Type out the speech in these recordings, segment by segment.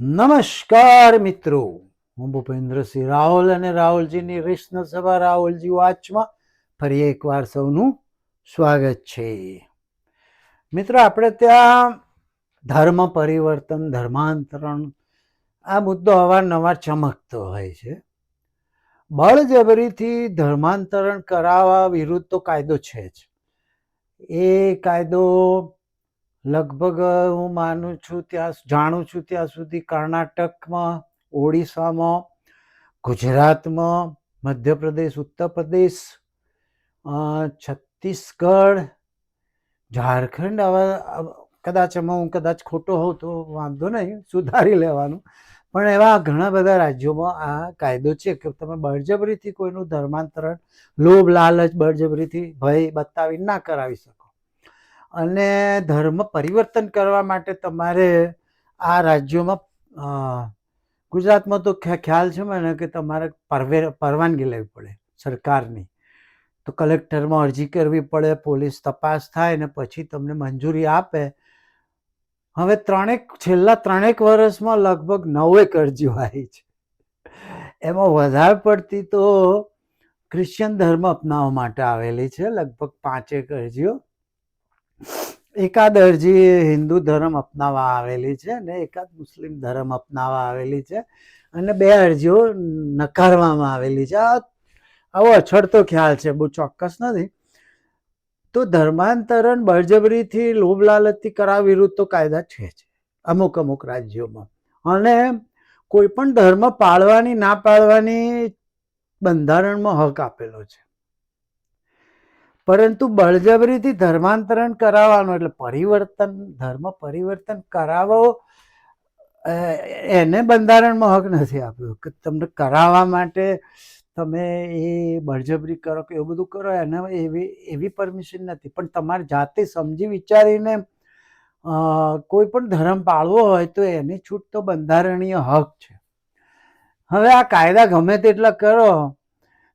નમસ્કાર મિત્રો. હું ભૂપેન્દ્રસિંહ રાહુલ અને રાહુલજીની કૃષ્ણ સભા રાહુલજી વાચમાં ફરી એકવાર સૌનું સ્વાગત છે. મિત્રો, આપણે ત્યાં ધર્મ પરિવર્તન, ધર્માંતરણ, આ મુદ્દો અવારનવાર ચમકતો હોય છે. બળજબરીથી ધર્માંતરણ કરાવવા વિરુદ્ધ તો કાયદો છે જ. એ કાયદો લગભગ હું માનું છું ત્યાં જાણું છું ત્યાં સુધી કર્ણાટકમાં, ઓડિશામાં, ગુજરાતમાં, મધ્યપ્રદેશ ઉત્તર પ્રદેશ છત્તીસગઢ, ઝારખંડ આવા કદાચ એમાં હું કદાચ ખોટો હોઉં તો વાંધો નહીં, સુધારી લેવાનું. પણ એવા ઘણા બધા રાજ્યોમાં આ કાયદો છે કે તમે બળજબરીથી કોઈનું ધર્માંતરણ, લોભ, લાલચ બળજબરીથી ભય, બતાવી ના કરાવી શકો. અને ધર્મ પરિવર્તન કરવા માટે તમારે આ રાજ્યોમાં ગુજરાતમાં તો ખ્યા- ખ્યાલ છે મને કે તમારે પરવે, પરવાનગી લેવી પડે સરકારની. તો કલેક્ટરમાં અરજી કરવી પડે, પોલીસ તપાસ થાય ને પછી તમને મંજૂરી આપે. હવે ત્રણેક, છેલ્લા ત્રણેક વર્ષમાં લગભગ નવેક અરજીઓ આવી છે. એમાં વધારે પડતી તો ક્રિશ્ચિયન ધર્મ અપનાવવા માટે આવેલી છે, લગભગ પાંચેક અરજીઓ. એકાદ અરજી હિન્દુ ધર્મ અપનાવવા આવેલી છે અને એકાદ મુસ્લિમ ધર્મ અપનાવવા આવેલી છે અને બે અરજીઓ નકારવામાં આવેલી છે. આ આવો અછડતો ખ્યાલ છે, બહુ ચોક્કસ નથી. તો ધર્માંતરણ બળજબરીથી લોભ લાલચથી કરા વિરુદ્ધ તો કાયદા છે જ, અમુક અમુક રાજ્યોમાં. અને કોઈ પણ ધર્મ પાળવાની, ના પાળવાની બંધારણમાં હક આપેલો છે. પરંતુ બળજબરીથી ધર્માંતરણ કરાવવાનું એટલે પરિવર્તન, ધર્મ પરિવર્તન કરાવો એને બંધારણમાં હક નથી આપ્યો કે તમને કરાવવા માટે તમે એ બળજબરી કરો કે એવું બધું કરો, એને એવી એવી પરમિશન નથી. પણ તમારે જાતે સમજી વિચારીને કોઈ પણ ધર્મ પાળવો હોય તો એની છૂટ તો બંધારણીય હક છે. હવે આ કાયદા ગમે તેટલા કરો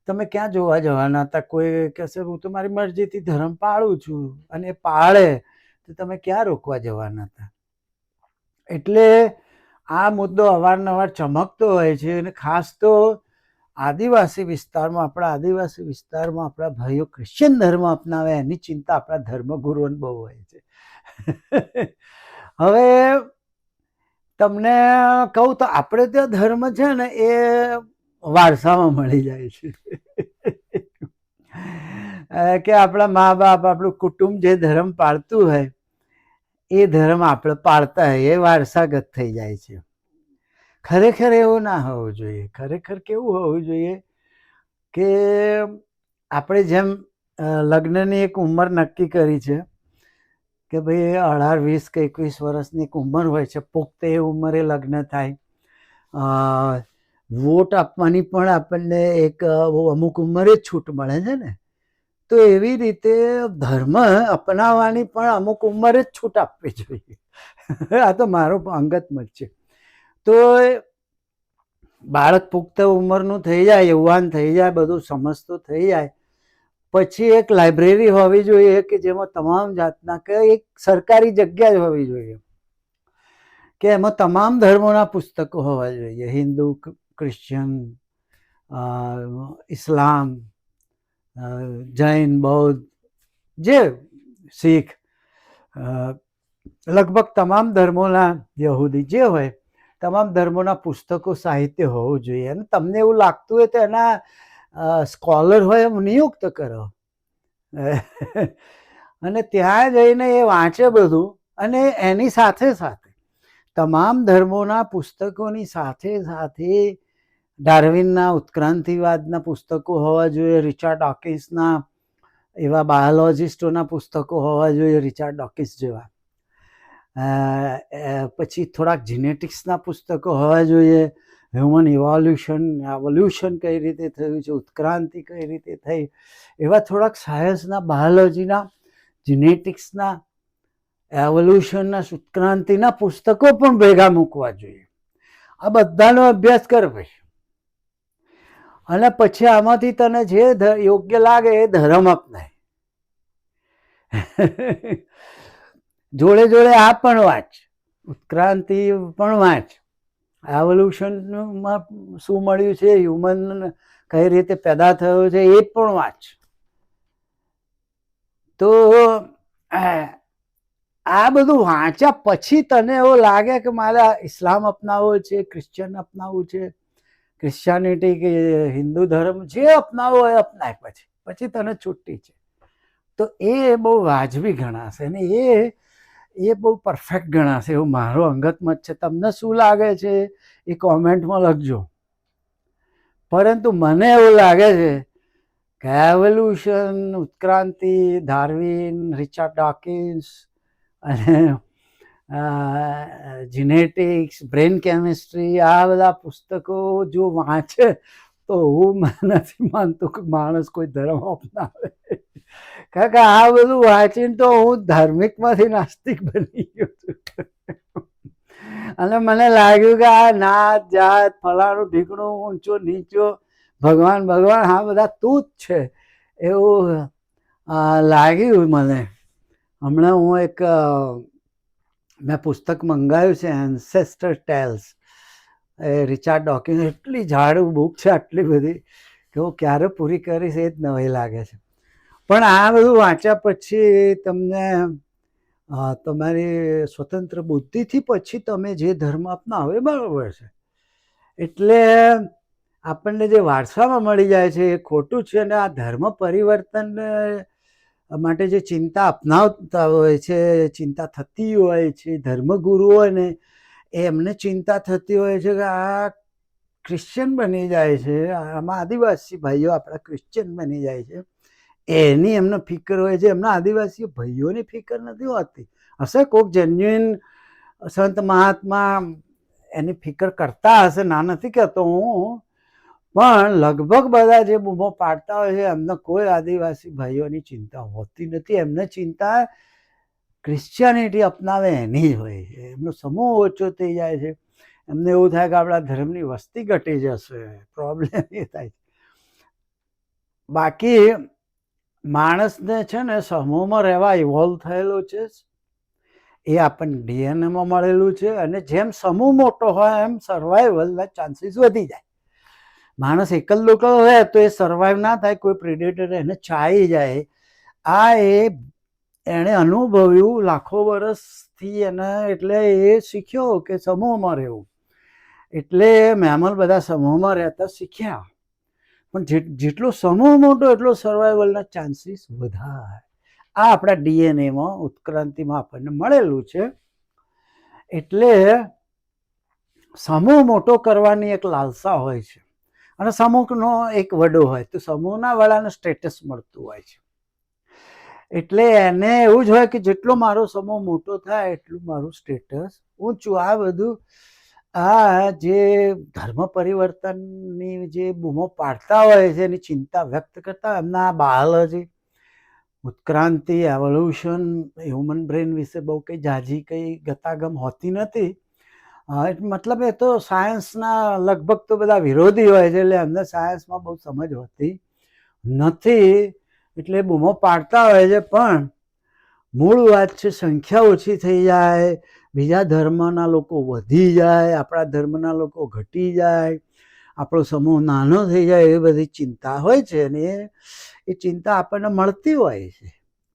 તમે ક્યાં જોવા જવાના હતા? કોઈ કહેશે, હું તો મારી મરજીથી ધર્મ પાળું છું અને પાળે. તો તમે ક્યાં રોકવા જવાના હતા? એટલે આ મુદ્દો અવારનવાર ચમકતો હોય છે અને ખાસ તો આદિવાસી વિસ્તારમાં, આપણા આદિવાસી વિસ્તારમાં આપણા ભાઈઓ ક્રિશ્ચિયન ધર્મ અપનાવે, એની ચિંતા આપણા ધર્મગુરુઓને બહુ હોય છે. હવે તમને કહું તો આપણે ત્યાં ધર્મ છે ને, એ વારસામાં મળી જાય છે. કે આપણા મા બાપ આપણું કુટુંબ જે ધર્મ પાળતું હોય, એ ધર્મ આપણે પાળતા હોય એ વારસાગત થઈ જાય છે. ખરેખર એવું ના હોવું જોઈએ. ખરેખર કેવું હોવું જોઈએ કે આપણે જેમ લગ્નની એક ઉંમર નક્કી કરી છે કે ભાઈ અઢાર, વીસ કે એકવીસ વર્ષની એક ઉંમર હોય છે પુખ્ત એ ઉંમરે લગ્ન થાય. વોટ આપવાની પણ આપણને એક અમુક ઉંમરે જ છૂટ મળે છે ને. તો એવી રીતે ધર્મ અપનાવવાની પણ અમુક ઉંમરે જ છૂટ આપવી જોઈએ. આ તો મારો અંગત મત છે. તો બાળક પુખ્ત ઉંમરનું થઈ જાય, યુવાન થઈ જાય, બધું સમજતું થઈ જાય. પછી એક લાઇબ્રેરી હોવી જોઈએ કે જેમાં તમામ જાતના કે એક સરકારી જગ્યા જ હોવી જોઈએ. કે એમાં તમામ ધર્મોના પુસ્તકો હોવા જોઈએ. હિન્દુ ક્રિશ્ચિયન ઇસ્લામ જૈન બૌદ્ધ જે શીખ લગભગ તમામ ધર્મોના યહૂદી જે હોય, તમામ ધર્મોના પુસ્તકો, સાહિત્ય હોવું જોઈએ. અને તમને એવું લાગતું હોય તો એના સ્કોલર હોય એમ નિયુક્ત કરો. અને ત્યાં જઈને એ વાંચે બધું અને એની સાથે સાથે, તમામ ધર્મોના પુસ્તકોની સાથે સાથે ડાર્વિનના ઉત્ક્રાંતિવાદના પુસ્તકો હોવા જોઈએ, રિચાર્ડ ડોકિન્સના એવા બાયોલોજિસ્ટોના પુસ્તકો હોવા જોઈએ, રિચાર્ડ ડોકિન્સ જેવા. પછી થોડાક જીનેટિક્સના પુસ્તકો હોવા જોઈએ, હ્યુમન ઇવોલ્યુશન, એવોલ્યુશન કઈ રીતે થયું છે, ઉત્ક્રાંતિ કઈ રીતે થઈ, એવા થોડાક સાયન્સના, બાયોલોજીના, જીનેટિક્સના, એવોલ્યુશનના, ઉત્ક્રાંતિના પુસ્તકો પણ ભેગા મૂકવા જોઈએ. આ બધાનો અભ્યાસ કર ભાઈ. અને પછી આમાંથી તને જે યોગ્ય લાગે એ ધર્મ અપનાય. જોડે જોડે આ પણ વાંચ. ઉત્ક્રાંતિ પણ વાંચ. એવોલ્યુશનમાં શું મળ્યું છે? હ્યુમન કઈ રીતે પેદા થયો છે એ પણ વાંચ. તો, આ બધું વાંચ્યા પછી તને એવું લાગે કે મારે ઇસ્લામ અપનાવવો છે ક્રિશ્ચન અપનાવવું છે? ક્રિશ્ચિયાનિટી કે હિન્દુ ધર્મ જે અપનાવવો એ અપનાય પછી પછી તને છૂટી છે. તો એ બહુ વાજબી ગણાશે અને એ એ બહુ પરફેક્ટ ગણાશે એવું મારો અંગત મત છે. તમને શું લાગે છે એ કોમેન્ટમાં લખજો. પરંતુ મને એવું લાગે છે કે એવોલ્યુશન ઉત્ક્રાંતિ ધાર્વિન રિચાર્ડ ડોકિન્સ અને જીનેટિક્સ બ્રેન કેમિસ્ટ્રી આ બધા પુસ્તકો જો વાંચે તો હું નથી માનતો કે માણસ કોઈ ધર્મ અપનાવે. કારણ કે આ બધું વાંચીને તો હું ધાર્મિકમાંથી નાસ્તિક બની ગયો છું. અને મને લાગ્યું કે આ નાત, જાત, ફલાણું, ઢીકણું, ઊંચો, નીચો, ભગવાન ભગવાન, આ બધા તું જ છે એવું લાગ્યું મને. હમણાં હું એક મેં પુસ્તક મંગાવ્યું છે એન્સેસ્ટર ટેલ્સ એ રિચાર્ડ ડોકિન્સ એટલી જાડું બુક છે, આટલી બધી કે હું ક્યારે પૂરી કરીશ એ જ નવાઈ લાગે છે. પણ આ બધું વાંચ્યા પછી તમને તમારી સ્વતંત્ર બુદ્ધિથી પછી તમે જે ધર્મ અપનાવો એ બરાબર છે. એટલે આપણને જે વારસામાં મળી જાય છે એ ખોટું છે અને આ ધર્મ પરિવર્તન માટે જે ચિંતા અપનાવતા હોય છે, ચિંતા થતી હોય છે ધર્મગુરુઓને એમને ચિંતા થતી હોય છે કે આ ક્રિશ્ચિયન બની જાય છે. આમાં આદિવાસી ભાઈઓ આપણા ક્રિશ્ચિયન બની જાય છે. એની એમને ફિકર હોય છે. એમના આદિવાસી ભાઈઓની ફિકર નથી હોતી. હશે કોઈક જેન્યુઇન સંત મહાત્મા એની ફિકર કરતા હશે? ના નથી કહેતો હું. પણ લગભગ બધા જે બૂમો પાડતા હોય છે, એમને કોઈ આદિવાસી ભાઈઓની ચિંતા હોતી નથી. એમને ચિંતા ક્રિશ્ચિયાનિટી અપનાવે એની હોય છે. એમનો સમૂહ ઓછો થઈ જાય છે. એમને એવું થાય કે આપણા ધર્મની વસ્તી ઘટી જશે. પ્રોબ્લેમ એ થાય બાકી માણસને છે ને સમૂહમાં રહેવા ઇવોલ્વ થયેલો છે. એ આપણને ડીએનએમાં મળેલું છે. અને જેમ સમૂહ મોટો હોય, એમ સર્વાઈવલના ચાન્સીસ વધી જાય. માણસ એકલ લોકો રહે તો એ સર્વાઈવ ના થાય, કોઈ પ્રિડેટર એને ચાઈ જાય. આ એ એણે અનુભવ્યું લાખો વર્ષથી એને એટલે એ શીખ્યો કે સમૂહમાં રહેવું. એટલે મેમલ બધા સમૂહમાં રહેતા શીખ્યા. પણ જેટલો સમૂહ મોટો એટલો સર્વાઈવલના ચાન્સીસ વધારે. આ આપણા ડીએનએમાં ઉત્ક્રાંતિમાં આપણને મળેલું છે. એટલે સમૂહ મોટો કરવાની એક લાલસા હોય છે. અને સમૂહનો એક વડો હોય, તો સમૂહના વડાને સ્ટેટસ મળતું હોય છે. એટલે એને એવું જ હોય કે જેટલો મારો સમૂહ મોટો થાય, એટલું મારું સ્ટેટસ ઊંચું. આ બધું, આ જે ધર્મ પરિવર્તનની જે બૂમો પાડતા હોય છે, એની ચિંતા વ્યક્ત કરતા એમના બાયોલોજી ઉત્ક્રાંતિ એવોલ્યુશન હ્યુમન બ્રેન વિશે બહુ કંઈ જાજી કંઈ ગતાગમ હોતી નથી. મતલબ એ તો સાયન્સના લગભગ તો બધા વિરોધી હોય છે, એટલે એમને સાયન્સમાં બહુ સમજ હોતી નથી. એટલે બૂમો પાડતા હોય છે, પણ મૂળ વાત છે, સંખ્યા ઓછી થઈ જાય, બીજા ધર્મના લોકો વધી જાય, આપણા ધર્મના લોકો ઘટી જાય, આપણો સમૂહ નાનો થઈ જાય, એવી બધી ચિંતા હોય છે, અને એ ચિંતા આપણને મળતી હોય છે.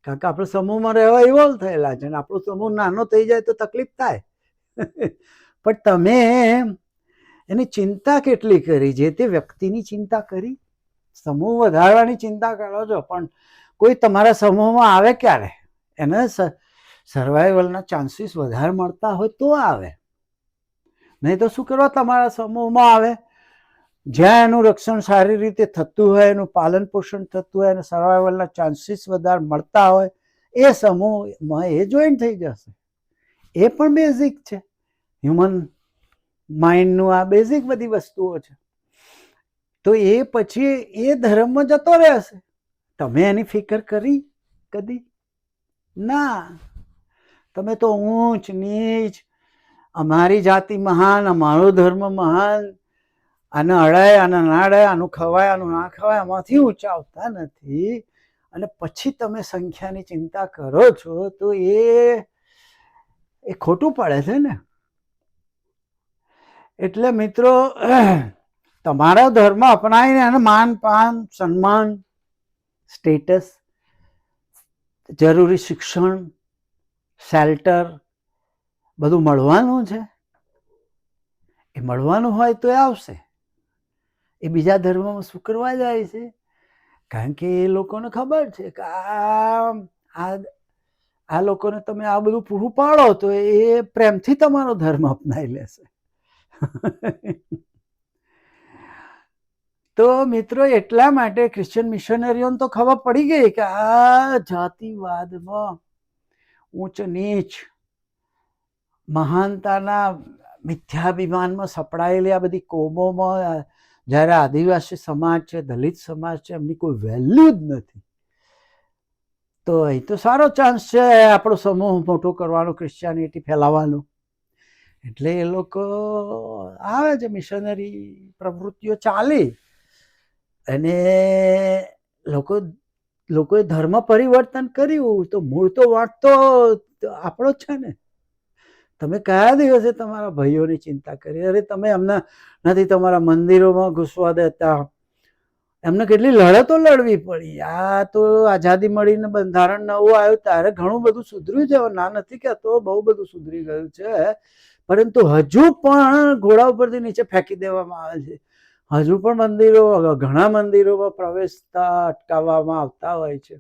કારણ કે આપણે સમૂહમાં રહેવા ઇવોલ્વ થયેલા છે, અને આપણો સમૂહ નાનો થઈ જાય તો તકલીફ થાય. પણ તમે એની ચિંતા કેટલી કરી? જે તે વ્યક્તિની ચિંતા કરી? સમૂહ વધારવાની ચિંતા કરો છો, પણ કોઈ તમારા સમૂહમાં આવે ક્યારે? એને સર્વાઈવલના ચાન્સીસ વધારે મળતા હોય તો આવે. નહીં તો શું કરવા તમારા સમૂહમાં આવે? જ્યાં એનું રક્ષણ સારી રીતે થતું હોય, એનું પાલન પોષણ થતું હોય અને સર્વાઈવલના ચાન્સીસ વધારે મળતા હોય, એ સમૂહમાં એ જોઈન થઈ જશે. એ પણ બેઝિક છે. હ્યુમન માઇન્ડનું આ બેઝિક બધી વસ્તુઓ છે. તો એ પછી એ ધર્મમાં જતો રહેશે તમે એની ફિકર કરી કદી? ના. તમે તો ઊંચ, નીચ, અમારી જાતિ મહાન, અમારો ધર્મ મહાન, આને અડાય, આને ના અડાય આનું ખવાય, આનું ના ખવાય, આમાંથી ઊંચા આવતા નથી. અને પછી તમે સંખ્યાની ચિંતા કરો છો તો એ એ ખોટું પડે છે ને? એટલે મિત્રો, તમારો ધર્મ અપનાવીને એને માન, પાન, સન્માન, સ્ટેટસ, જરૂરી શિક્ષણ શેલ્ટર બધું મળવાનું છે. એ મળવાનું હોય તો એ આવશે. એ બીજા ધર્મમાં શું કરવા જાય છે? કારણ કે એ લોકોને ખબર છે કે આ આ લોકોને તમે આ બધું પૂરું પાડો તો એ પ્રેમથી તમારો ધર્મ અપનાવી લેશે. તો મિત્રો, એટલા માટે ક્રિશ્ચિયન મિશનરીઓને તો ખબર પડી ગઈ કે આ જાતિવાદમાં ઊંચ નીચ મહાનતાના મિથ્યાભિમાનમાં સપડાયેલી આ બધી કોમોમાં જ્યારે આદિવાસી સમાજ છે, દલિત સમાજ છે, એમની કોઈ વેલ્યુ જ નથી. તો અહીં તો સારો ચાન્સ છે આપણો સમૂહ મોટો કરવાનો ક્રિશ્ચિયાનિટી ફેલાવવાનો. એટલે એ લોકો આવે છે મિશનરી પ્રવૃત્તિઓ ચાલી. અને લોકો, લોકોએ ધર્મ પરિવર્તન કર્યું. તો મૂળ તો વાંક તો આપણો જ છે ને. તમે કયા દિવસે તમારા ભાઈઓની ચિંતા કરી? અરે, તમે એમના, નથી, તમારા મંદિરોમાં ઘૂસવા દેતા. એમને કેટલી લડતો લડવી પડી. આ તો આઝાદી મળીને બંધારણ નવું આવ્યું. ત્યારે ઘણું બધું સુધર્યું છે. ના નથી કહેતો. બહુ બધું સુધરી ગયું છે. પરંતુ હજુ પણ ઘોડા ઉપરથી નીચે ફેંકી દેવામાં આવે છે. હજુ પણ મંદિરો ઘણા મંદિરોમાં પ્રવેશતા અટકાવવામાં આવતા હોય છે.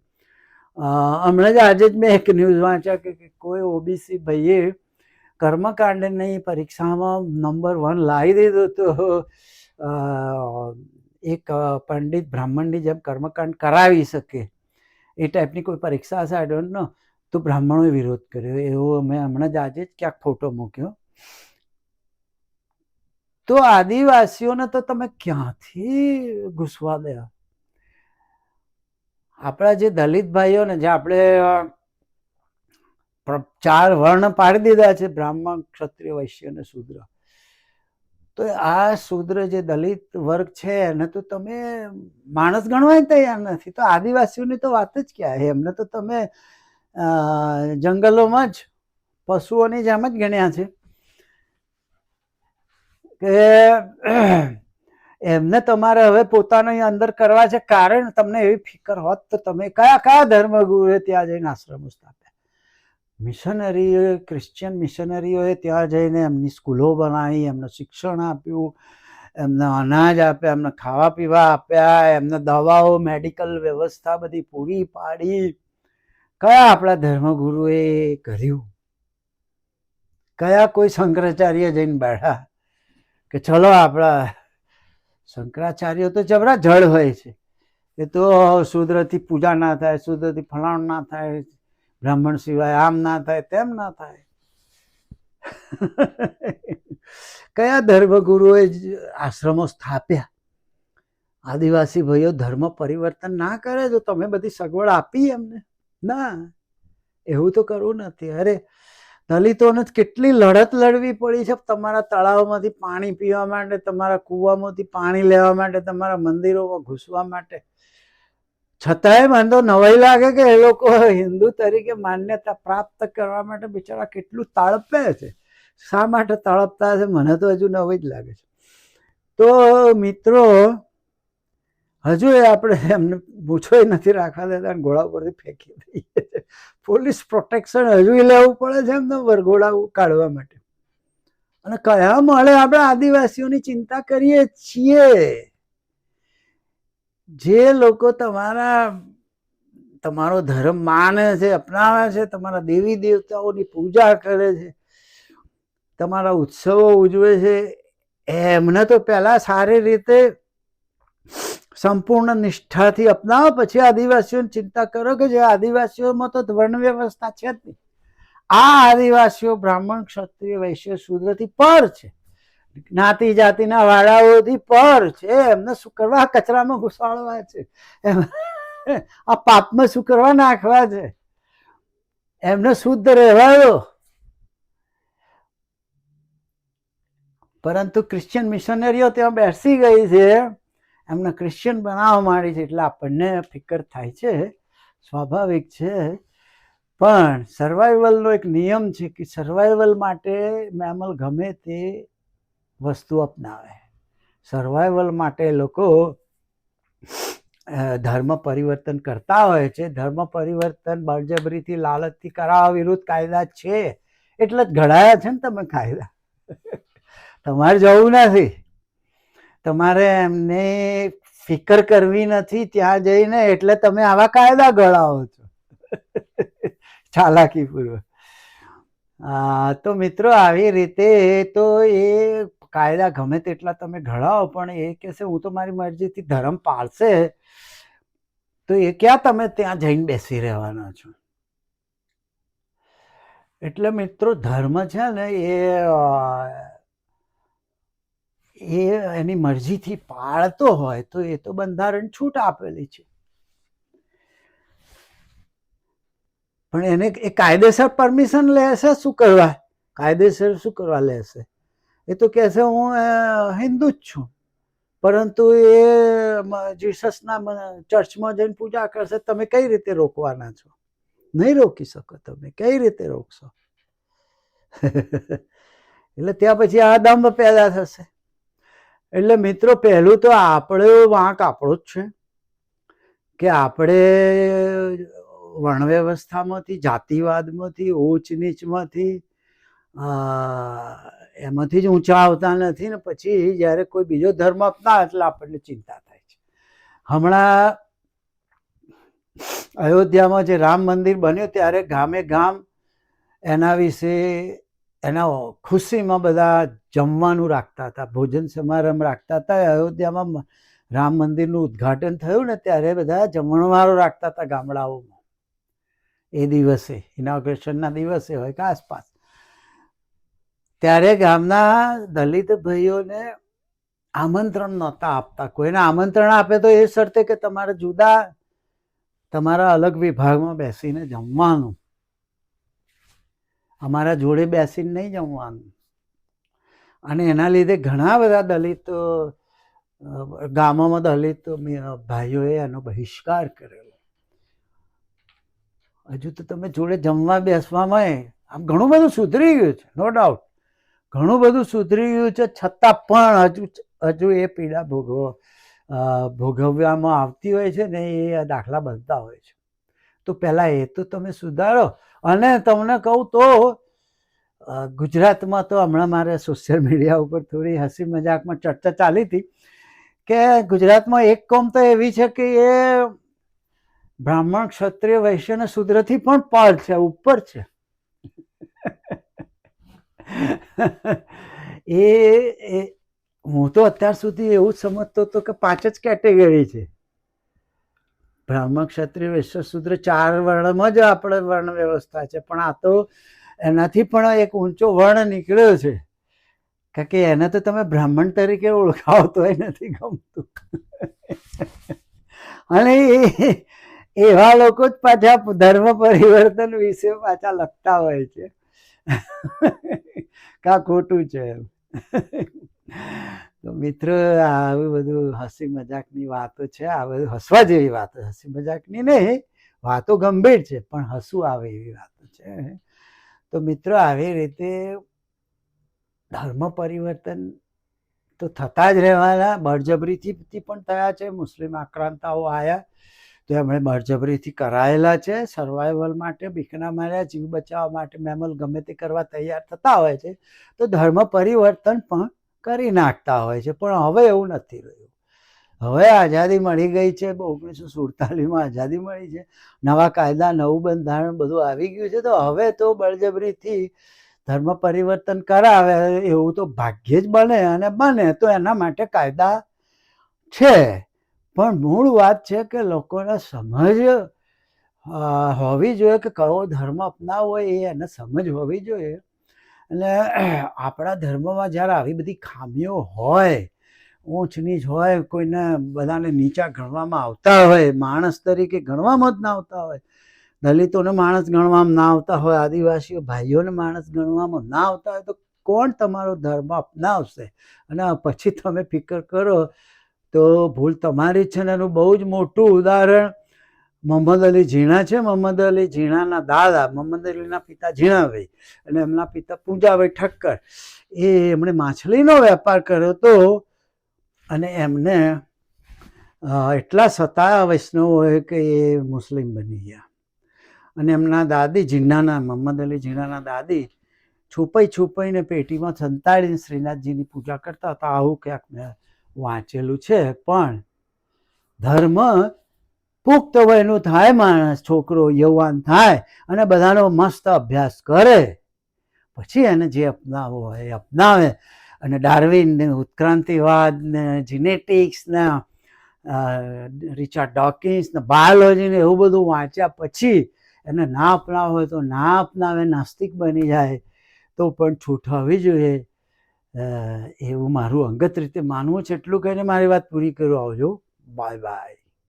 હમણાં જ આજે જ મેં એક ન્યૂઝ વાંચ્યા કે કોઈ ઓબીસી ભાઈએ કર્મકાંડની પરીક્ષામાં નંબર વન લાવી દીધો તો એક પંડિત બ્રાહ્મણની જેમ કર્મકાંડ કરાવી શકે. એ ટાઈપની કોઈ પરીક્ષા હશે આઈ ડોન્ટ નો તો બ્રાહ્મણોએ વિરોધ કર્યો. એવો મેં હમણાં જ આજે જ ક્યાંક ફોટો મૂક્યો. તો આદિવાસીઓને તો તમે ક્યાંથી ઘૂસવા દે આપણા જે દલિત ભાઈઓને જે આપણે ચાર વર્ણ પાડી દીધા છે, બ્રાહ્મણ, ક્ષત્રિય, વૈશ્ય અને શૂદ્ર. તો આ શૂદ્ર જે દલિત વર્ગ છે, એને તો તમે માણસ ગણવાય તૈયાર નથી. તો આદિવાસીઓની તો વાત જ ક્યાં? એમને તો તમે જંગલોમાં જ, પશુઓની જેમ જ ગણ્યા છે. કે એમને તમારે હવે પોતાની અંદર કરવા છે કારણ તમને એવી ફિકર હોત તો તમે કયા કયા ધર્મગુરુએ ત્યાં જઈને આશ્રમો સ્થાપ્યા? મિશનરીઓએ ક્રિશ્ચિયન મિશનરીઓએ ત્યાં જઈને એમની સ્કૂલો બનાવી, એમને શિક્ષણ આપ્યું, એમને અનાજ આપ્યા, એમને ખાવા પીવા આપ્યા, એમને દવાઓ મેડિકલ વ્યવસ્થા બધી પૂરી પાડી. કયા આપણા ધર્મગુરુએ કર્યું? કયા કોઈ શંકરાચાર્ય જઈને બેઠા? કે ચલો આપણા શંકરાચાર્ય તો જબરા જળ હોય છે. એ તો શુદ્રથી પૂજા ના થાય, શુદ્રથી ફલાણ ના થાય, બ્રાહ્મણ સિવાય આમ ના થાય, તેમ ના થાય. કયા ધર્મગુરુએ આશ્રમો સ્થાપ્યા? આદિવાસી ભાઈઓ ધર્મ પરિવર્તન ના કરે તો તમે બધી સગવડ આપી એમને. ના, એવું તો કરવું નથી. અરે દલિતોને કેટલી લડત લડવી પડી છે. તમારા તળાવમાંથી પાણી પીવા માટે, તમારા કૂવામાંથી પાણી લેવા માટે, તમારા મંદિરોમાં ઘૂસવા માટે. છતાંય મને તો નવાઈ લાગે કે એ લોકો હિન્દુ તરીકે માન્યતા પ્રાપ્ત કરવા માટે બિચારા કેટલું તળપે છે. શા માટે તળપતા છે મને તો હજુ નવી જ લાગે છે. તો મિત્રો હજુ એ આપણે એમને પૂછોય નથી રાખવા દેતા અને ઘોડા ઉપરથી ફેંકી દઈએ પોલીસ પ્રોટેક્શન હજુ લેવું પડે છે એમને વરઘોડા કાઢવા માટે. અને કયા મળે આપણે આદિવાસીઓની ચિંતા કરીએ છીએ? જે લોકો તમારા, તમારો ધર્મ માને છે, અપનાવે છે, તમારા દેવી દેવતાઓની પૂજા કરે છે, તમારા ઉત્સવો ઉજવે છે, એમને તો પહેલા સારી રીતે સંપૂર્ણ નિષ્ઠાથી અપનાવો. પછી આદિવાસીઓની ચિંતા કરો કે જે આદિવાસીઓમાં તો વર્ણ વ્યવસ્થા છે જ નહીં. આ આદિવાસીઓ બ્રાહ્મણ, ક્ષત્રિય, વૈશ્ય, શુદ્રથી પર છે. જ્ઞાતિ જાતિના વાળાઓથી પર છે. એમને શું કરવા? કચરામાં ઘુસાડવા છે. આ પાપમાં શું કરવા નાખવા છે? એમને શુદ્ધ રહેવા દો પરંતુ ક્રિશ્ચિયન મિશનરીઓ ત્યાં બેસી ગઈ છે. એમને ક્રિશ્ચિયન બનાવવા માંડી છે એટલે આપણને ફિકર થાય છે, સ્વાભાવિક છે. પણ સર્વાઈવલનો એક નિયમ છે કે સર્વાઈવલ માટે મેમલ ગમે તે વસ્તુ અપનાવે. સર્વાઈવલ માટે લોકો ધર્મ પરિવર્તન કરતા હોય છે. ધર્મ પરિવર્તન બળજબરીથી, લાલચથી કરાવવા વિરુદ્ધ કાયદા છે. એટલે જ ઘડાયા છે ને તમે કાયદા. તમારે જવું નથી. તમારે એમને ફિકર કરવી નથી ત્યાં જઈને એટલે તમે આવા કાયદા ગળાવો છો. ચાલાકીપૂર્વક. આ, તો મિત્રો આવી રીતે તો એ કાયદા ગમે તેટલા તમે ઘડાવો પણ એ કહેશે હું તો મારી મરજીથી ધર્મ પાળશે. તો એ ક્યાં તમે ત્યાં જઈને બેસી રહેવાના છો? એટલે મિત્રો ધર્મ છે ને એ એ એની મરજીથી પાળતો હોય તો એ તો બંધારણ છૂટ આપેલી છે. પણ એને એ કાયદેસર પરમિશન લેશે શું કરવા? કાયદેસર શું કરવા લેશે? એ તો કહેશે હું હિન્દુ જ છું. પરંતુ એ જીસસના ચર્ચમાં જઈને પૂજા કરશે, તમે કઈ રીતે રોકવાના છો? નહીં રોકી શકો તમે. કઈ રીતે રોકશો? એટલે ત્યાં પછી આ દંભ પેદા થશે. એટલે મિત્રો, પહેલું તો આપણો વાંક આપણો જ છે કે આપણે વર્ણવ્યવસ્થામાંથી, જાતિવાદમાંથી ઊંચ નીચમાંથી એમાંથી જ ઊંચા આવતા નથી ને પછી જ્યારે કોઈ બીજો ધર્મ અપના એટલે આપણને ચિંતા થાય છે. હમણાં અયોધ્યામાં જે રામ મંદિર બન્યું, ત્યારે ગામે ગામ એના વિશે એના ખુશીમાં બધા જમવાનું રાખતા હતા, ભોજન સમારંભ રાખતા હતા. અયોધ્યામાં રામ મંદિરનું ઉદ્ઘાટન થયું ને ત્યારે બધા જમણવારો રાખતા હતા ગામડાઓમાં. એ દિવસે, ઇનોગ્રેશનના દિવસે હોય કે આસપાસ. ત્યારે ગામના દલિત ભાઈઓને આમંત્રણ નહોતા આપતા. કોઈને આમંત્રણ આપે તો એ શરતે કે તમારે જુદા, તમારા અલગ વિભાગમાં બેસીને જમવાનું. અમારા જોડે બેસીને નહીં જમવાનું અને એના લીધે ઘણા બધા દલિત ગામોમાં દલિત ભાઈઓએ એનો બહિષ્કાર કરેલો. હજુ તો તમે જોડે જમવા બેસવામાં આમ ઘણું બધું સુધરી ગયું છે નો ડાઉટ ઘણું બધું સુધરી ગયું છે, છતાં પણ હજુ હજુ એ પીડા ભોગવ ભોગવવામાં આવતી હોય છે ને એ દાખલા બનતા હોય છે. તો પહેલાં એ તો તમે સુધારો. અને તમને કહું તો ગુજરાતમાં તો હમણાં મારે સોશિયલ મીડિયા ઉપર થોડી હસી મજાકમાં ચર્ચા ચાલી હતી કે ગુજરાતમાં એક કોમ તો એવી છે કે એ બ્રાહ્મણ ક્ષત્રિય વૈશ્ય અને શુદ્રથી પણ પાર છે, ઉપર છે. એ હું તો અત્યાર સુધી એવું સમજતો હતો કે પાંચ જ કેટેગરી છે. બ્રાહ્મણ ક્ષત્રિય વૈશ્ય શુદ્ર ચાર વર્ણમાં જ આપણે વર્ણ વ્યવસ્થા છે. પણ આ તો એનાથી પણ એક ઊંચો વર્ણ નીકળ્યો છે. કારણ કે એને તો તમે બ્રાહ્મણ તરીકે ઓળખાવો તો એ નથી ગમતું. અને એવા લોકો જ પાછા ધર્મ પરિવર્તન વિશે પાછા લખતા હોય છે. કા ખોટું છે એમ. તો મિત્રો આવી બધું હસી મજાકની વાતો છે. આ બધું હસવા જેવી વાતો હસી મજાકની નહીં, વાતો ગંભીર છે, પણ હસવું આવે એવી વાતો છે. તો મિત્રો, આવી રીતે ધર્મ પરિવર્તન તો થતા જ રહેવાના. બળજબરીથી પણ થયા છે. મુસ્લિમ આક્રાંતાઓ આવ્યા તો એમણે બળજબરીથી કરાયેલા છે. સર્વાઈવલ માટે ભીખના માર્યા, જીવ બચાવવા માટે મેમલ ગમે તે કરવા તૈયાર થતા હોય છે. તો ધર્મ પરિવર્તન પણ કરી નાખતા હોય છે, પણ હવે એવું નથી રહ્યું. હવે આઝાદી મળી ગઈ છે ઓગણીસો સુડતાલીસમાં આઝાદી મળી છે, નવા કાયદા, નવું બંધારણ બધું આવી ગયું છે, તો હવે તો બળજબરીથી ધર્મ પરિવર્તન કરાવે એવું તો ભાગ્યે જ બને અને બને તો એના માટે કાયદા છે. પણ મૂળ વાત છે કે લોકોને સમજ હોવી જોઈએ કે કયો ધર્મ અપનાવવો એ એને સમજ હોવી જોઈએ. અને આપણા ધર્મમાં જ્યારે આવી બધી ખામીઓ હોય ઊંચ નીચ હોય, કોઈને બધાને નીચા ગણવામાં આવતા હોય, માણસ તરીકે ગણવામાં જ ના આવતા હોય, દલિતોને માણસ ગણવામાં ના આવતા હોય, આદિવાસીઓ ભાઈઓને માણસ ગણવામાં ના આવતા હોય, તો કોણ તમારો ધર્મ અપનાવશે? અને પછી તમે ફિકર કરો, તો ભૂલ તમારી છે ને એનું બહુ જ મોટું ઉદાહરણ મોહમ્મદ અલી ઝીણા છે. મોહમ્મદ અલી ઝીણાના દાદા, મોહમ્મદ અલીના પિતા ઝીણાભાઈ અને એમના પિતા પૂજાભાઈ ઠક્કર. એ એમણે માછલીનો વેપાર કર્યો હતો અને એમને એટલા સતાયા વૈષ્ણવોએ કે એ મુસ્લિમ બની ગયા. અને એમના દાદી ઝીણાના, મોહમ્મદ અલી ઝીણાના દાદી છુપાઈ છુપાઈને પેટીમાં સંતાડીને શ્રીનાથજીની પૂજા કરતા હતા. આવું ક્યાંક મેં વાંચેલું છે. પણ ધર્મ પુખ્ત વયનું થાય માણસ, છોકરો, યુવાન થાય અને બધાનો મસ્ત અભ્યાસ કરે. પછી એને જે અપનાવવો હોય એ અપનાવે. અને ડાર્વિન ઉત્ક્રાંતિવાદ ને જીનેટિક્સ ને રિચાર્ડ ડોકિન્સ ને, બાયોલોજી ને એવું બધું વાંચ્યા પછી એને ના અપનાવો હોય તો ના અપનાવે, નાસ્તિક બની જાય તો પણ છૂટ હોવી જોઈએ એવું મારું અંગત રીતે માનવું છે. એટલું કહીને મારી વાત પૂરી કરું. આવજો. Bye bye.